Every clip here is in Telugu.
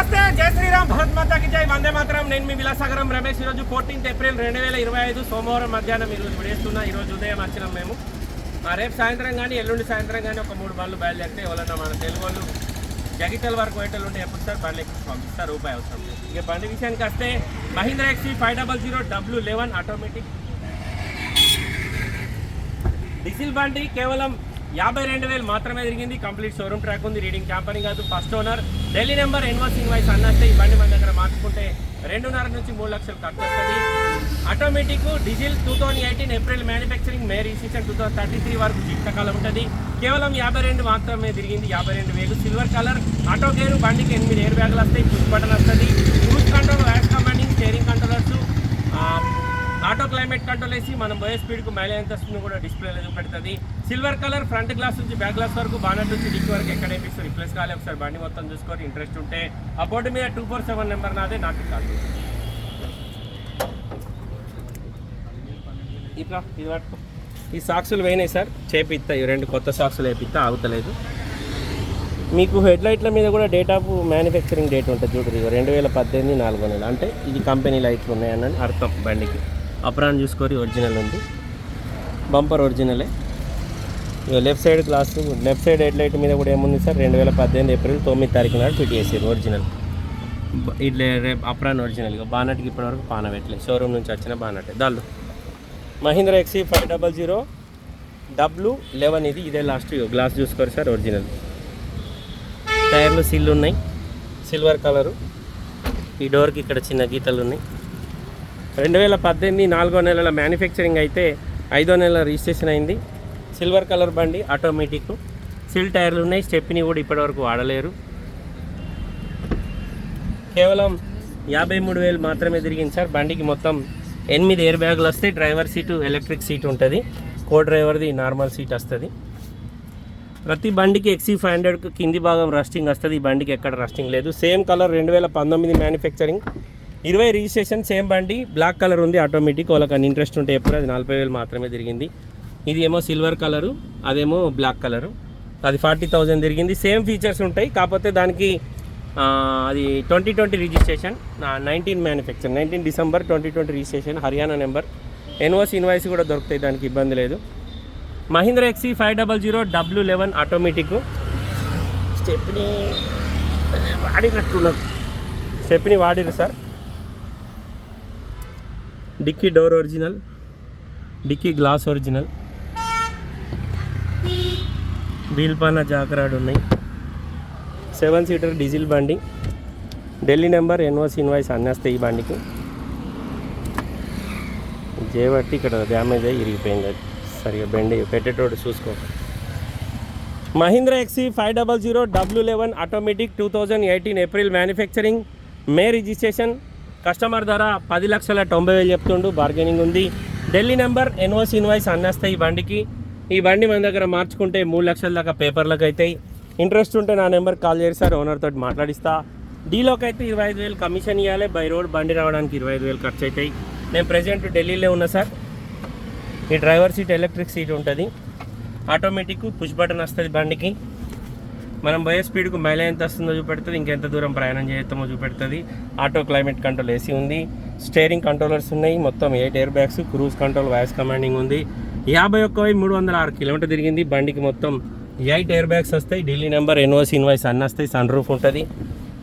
నమస్తే జై శ్రీరామ్ భరత్ మాతాకి జై. వందే మాత్రం. నేను మీ విలాసాగరం రమేష్. ఈరోజు ఫోర్టీన్త్ ఏప్రిల్ రెండు వేల ఇరవై ఐదు సోమవారం మధ్యాహ్నం ఈరోజు విడేస్తున్నా. ఈరోజు ఉదయం వచ్చినాం మేము. రేపు సాయంత్రం కానీ ఎల్లుండి సాయంత్రం కానీ ఒక మూడు బండ్లు బయలుదేరితే ఎవరన్నా మన తెలుగు వాళ్ళు జగితల వరకు హోటల్ ఉంటే ఎప్పుడు సార్ బండి ఎక్కి పంపిస్తారు? రూపాయి అవసరం ఇక బండి విషయానికి వస్తే Mahindra XUV five double zero W eleven automatic diesel బండి కేవలం యాభై రెండు వేలు మాత్రమే తిరిగింది. కంప్లీట్ షోరూమ్ ట్రాక్ ఉంది. రీడింగ్ కంపెనీ కాదు. First owner. ఢిల్లీ నెంబర్ ఎన్వర్స్ ఇన్వాయిస్ అన్నస్తే ఈ బండి మన దగ్గర మార్చుకుంటే రెండున్నర నుంచి మూడు లక్షలు ఖర్చు వస్తుంది. Automatic diesel two thousand eighteen April manufacturing May registration two thousand thirty three వరకు జీవితకాలం ఉంటుంది. కేవలం యాభై రెండు మాత్రమే తిరిగింది. యాభై రెండు వేలు సిల్వర్ కలర్. ఆటో గేరు బండికి ఎనిమిది ఎయిర్ బ్యాగులు వస్తాయి. పుష్ బటన్ వస్తుంది. Cruise control voice commanding steering controllers auto climate control వేసి మనం బయో స్పీడ్కు మైలేజ్ ఎంత వస్తుందో కూడా డిస్ప్లేలో చూపెడుతుంది సిల్వర్ కలర్ ఫ్రంట్ గ్లాస్ నుంచి బ్యాక్ గ్లాస్ వరకు బానట్ నుంచి డిక్ వరకు ఎక్కడ వేపిస్తారు రిప్లేస్ కావాలి ఒకసారి బండి మొత్తం చూసుకొని ఇంట్రెస్ట్ ఉంటే ఆ బోర్డు మీద టూ ఫోర్ సెవెన్ నెంబర్ నాదే నాకు కాదు. ఇట్లా ఇది పట్టుకో ఈ సాక్సులు పోయినాయి సార్. చేపిస్తా ఈ రెండు కొత్త సాక్సులు వేపిస్తా ఆగుతలేదు. మీకు హెడ్ లైట్ల మీద కూడా డేట్ ఆఫ్ మ్యానుఫ్యాక్చరింగ్ డేట్ ఉంటుంది చూడదు రెండు వేల పద్దెనిమిది నాలుగో నెల. అంటే ఇది కంపెనీ లైట్లు ఉన్నాయని అర్థం బండికి. అప్రాన్ చూసుకొని ఒరిజినల్ ఉంది. బంపర్ ఒరిజినలే. ఇక left side glass left side headlight మీద కూడా ఏముంది సార్? రెండు వేల పద్దెనిమిది ఏప్రిల్ తొమ్మిది తారీఖు నాడు ఫిట్ చేసారు ఒరిజినల్. ఇట్లే ఇట్లా రేపు అప్రాన్ ఒరిజినల్. ఇక బానట్కి ఇప్పటివరకు పాన పెట్టలేదు షోరూమ్ నుంచి వచ్చిన బానటే దాళ్ళు Mahindra XUV five double zero W eleven ఇది ఇదే లాస్ట్ గ్లాస్ చూసుకోరు సార్ ఒరిజినల్. టైర్లు సిల్ ఉన్నాయి సిల్వర్ కలరు. ఈ డోర్కి ఇక్కడ చిన్న గీతలు ఉన్నాయి రెండు వేల పద్దెనిమిది నాలుగో నెలల మ్యానుఫ్యాక్చరింగ్ అయితే ఐదో నెల రిజిస్ట్రేషన్ అయింది. సిల్వర్ కలర్ బండి ఆటోమేటిక్ సిల్ టైర్లు ఉన్నాయి స్టెప్ని కూడా ఇప్పటివరకు వాడలేరు. కేవలం యాభై మూడు వేలు మాత్రమే తిరిగింది సార్. బండికి మొత్తం ఎనిమిది ఎయిర్ బ్యాగులు వస్తాయి. డ్రైవర్ సీటు ఎలక్ట్రిక్ సీట్ ఉంటుంది. కో డ్రైవర్ది నార్మల్ సీట్ వస్తుంది. ప్రతి బండికి ఎక్సీ ఫైవ్ హండ్రెడ్కి కింది భాగం రస్టింగ్ వస్తుంది. ఈ బండికి ఎక్కడ రస్టింగ్ లేదు. సేమ్ కలర్ రెండు వేల పంతొమ్మిది మ్యానుఫ్యాక్చరింగ్ ఇరవై రిజిస్ట్రేషన్ సేమ్ బండి బ్లాక్ కలర్ ఉంది ఆటోమేటిక్ వాళ్ళకి ఇంట్రెస్ట్ ఉంటే ఎప్పుడు అది నలభై వేలు మాత్రమే తిరిగింది. ఇది ఏమో సిల్వర్ కలరు అదేమో బ్లాక్ కలరు అది ఫార్టీ థౌజండ్ తిరిగింది. సేమ్ ఫీచర్స్ ఉంటాయి కాకపోతే దానికి అది twenty twenty registration nineteen manufacture nineteen December twenty twenty registration Haryana number NOC invoice కూడా దొరుకుతాయి దానికి ఇబ్బంది లేదు. Mahindra XUV five double zero W eleven automatic stepney వాడినట్టున్నారు stepney వాడిరు sir. Dickey door original dickey glass original. Wheel పాన జాకరాడు ఉన్నాయి సెవెన్ సీటర్ డీజిల్ బండి. ఢిల్లీ నెంబర్ ఎన్ఓసి ఇన్వాయిస్ అన్నేస్తాయి ఈ బండికి. చేయబట్టి ఇక్కడ డ్యామేజ్ అయ్యి ఇరిగిపోయింది అది. సరిగా బెండ్ పెట్టేటోడు చూసుకో. Mahindra XUV five double zero W eleven automatic two thousand eighteen April manufacturing. May registration. Customer ధర పది లక్షల తొంభై వేలు చెప్తుండు బార్గెనింగ్ ఉంది. ఢిల్లీ నెంబర్ ఎన్ఓసి ఇన్వాయిస్ అన్నేస్తాయి ఈ బండికి. ఈ బండి మన దగ్గర మార్చుకుంటే మూడు లక్షల దాకా పేపర్లకు అవుతాయి. ఇంట్రెస్ట్ ఉంటే నా నెంబర్ కాల్ చేసి సార్ ఓనర్తో మాట్లాడిస్తా. డీలోకి అయితే ఇరవై ఐదు వేలు కమిషన్ ఇవ్వాలి బై రోడ్ బండి రావడానికి ఇరవై ఐదు వేలు ఖర్చు అవుతాయి. నేను ప్రజెంట్ ఢిల్లీలో ఉన్నా సార్. ఈ డ్రైవర్ సీట్ ఎలక్ట్రిక్ సీట్ ఉంటుంది. ఆటోమేటిక్ పుష్ బటన్ వస్తుంది బండికి. మనం పోయే స్పీడ్కు మైలేజ్ ఎంత వస్తుందో చూపెడుతుంది ఇంకెంత దూరం ప్రయాణం చేస్తామో చూపెడుతుంది. ఆటో క్లైమేట్ కంట్రోల్ ఏసీ ఉంది. స్టేరింగ్ కంట్రోలర్స్ ఉన్నాయి. మొత్తం eight air bags cruise control voice commanding ఉంది. యాభై ఒక్క వెయ్యి మూడు వందల ఆరు కిలోమీటర్ తిరిగింది. బండికి మొత్తం ఎయిట్ ఎయిర్ బ్యాగ్స్ వస్తాయి. ఢిల్లీ నెంబర్ ఎన్ఓసి ఇన్వాయిస్ అన్నీ వస్తాయి. సన్ రూఫ్ ఉంటుంది.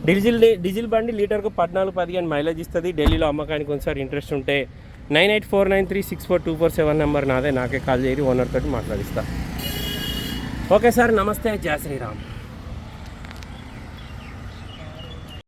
డీజిల్ డీజిల్ బండి లీటర్కు పద్నాలుగు పదిహేను మైలేజ్ ఇస్తుంది. ఢిల్లీలో అమ్మకానికి ఒకసారి ఇంట్రెస్ట్ ఉంటే nine eight four nine three six four two four seven number నాదే. నాకే కాల్ చేయరు ఓనర్ తోటి మాట్లాడిస్తా. ఓకే సార్ నమస్తే. జయ శ్రీరామ్.